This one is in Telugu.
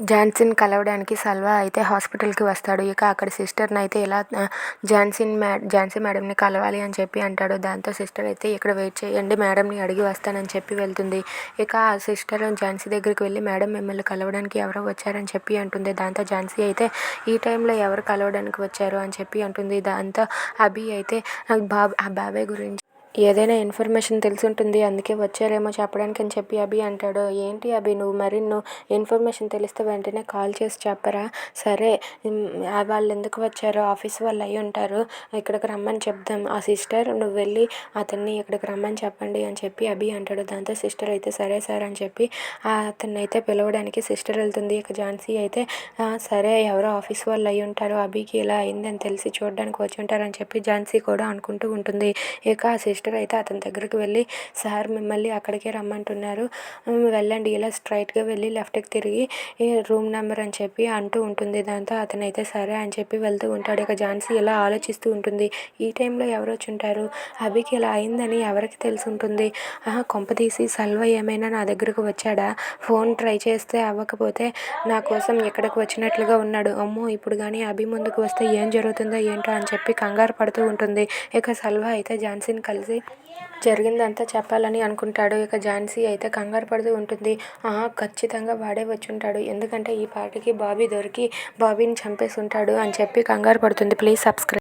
ఝాన్సీని కలవడానికి సల్వా అయితే హాస్పిటల్కి వస్తాడు. ఇక అక్కడ సిస్టర్ని అయితే ఇలా ఝాన్సీని మ్యా ఝాన్సీ మేడంని కలవాలి అని చెప్పి అంటాడు. దాంతో సిస్టర్ అయితే ఇక్కడ వెయిట్ చేయండి మేడంని అడిగి వస్తానని చెప్పి వెళ్తుంది. ఇక ఆ సిస్టర్ ఝాన్సీ దగ్గరికి వెళ్ళి మేడం మిమ్మల్ని కలవడానికి ఎవరో వచ్చారని చెప్పి అంటుంది. దాంతో ఝాన్సీ అయితే ఈ టైంలో ఎవరు కలవడానికి వచ్చారు? అని చెప్పి అంటుంది. దాంతో అభి అయితే బాబ్ ఆ బాబాయ్ గురించి ఏదైనా ఇన్ఫర్మేషన్ తెలిసి ఉంటుంది అందుకే వచ్చారేమో చెప్పడానికి అని చెప్పి అభి అంటాడు. ఏంటి అభి నువ్వు మరి నువ్వు ఇన్ఫర్మేషన్ తెలిస్తే వెంటనే కాల్ చేసి చెప్పరా? సరే వాళ్ళు ఎందుకు వచ్చారో? ఆఫీస్ వాళ్ళు అయి ఉంటారు. ఇక్కడికి రమ్మని చెప్దాం. ఆ సిస్టర్ నువ్వు వెళ్ళి అతన్ని ఇక్కడికి రమ్మని చెప్పండి అని చెప్పి అభి అంటాడు. దాంతో సిస్టర్ అయితే సరే సార్ అని చెప్పి అతన్ని అయితే పిలవడానికి సిస్టర్ వెళ్తుంది. ఇక ఝాన్సీ అయితే సరే ఎవరో ఆఫీస్ వాళ్ళు అయి ఉంటారు. అభికి ఇలా అయిందని తెలిసి చూడడానికి వచ్చి ఉంటారని చెప్పి ఝాన్సీ కూడా అనుకుంటూ ఉంటుంది. ఇక ఆ సిస్టర్ అయితే అతని దగ్గరికి వెళ్ళి సార్ మిమ్మల్ని అక్కడికే రమ్మంటున్నారు. వెళ్ళండి. ఇలా స్ట్రైట్గా వెళ్ళి లెఫ్ట్కి తిరిగి రూమ్ నెంబర్ అని చెప్పి అంటూ ఉంటుంది. దాంతో అతనైతే సరే అని చెప్పి వెళ్తూ ఉంటాడు. ఇక ఝాన్సీ ఇలా ఆలోచిస్తూ ఉంటుంది. ఈ టైంలో ఎవరు వచ్చి ఉంటారు? అభికి ఇలా అయిందని ఎవరికి తెలిసి ఉంటుంది? కొంప తీసి సల్వ ఏమైనా నా దగ్గరకు వచ్చాడా? ఫోన్ ట్రై చేస్తే అవ్వకపోతే నా కోసం ఎక్కడికి వచ్చినట్లుగా ఉన్నాడు. అమ్మో ఇప్పుడు కానీ అభి ముందుకు వస్తే ఏం జరుగుతుందో ఏంటో అని చెప్పి కంగారు పడుతూ ఉంటుంది. ఇక సల్వ అయితే ఝాన్సీని కలిసి జరిగిందంతా చెప్పాలని అనుకుంటాడు. ఇక ఝాన్సీ అయితే కంగారు పడుతూ ఉంటుంది. ఆహా ఖచ్చితంగా వాడే వచ్చి ఉంటాడు ఎందుకంటే ఈ పాటకి బాబీ దొరికి బాబీని చంపేసి ఉంటాడు అని చెప్పి కంగారు పడుతుంది. Please subscribe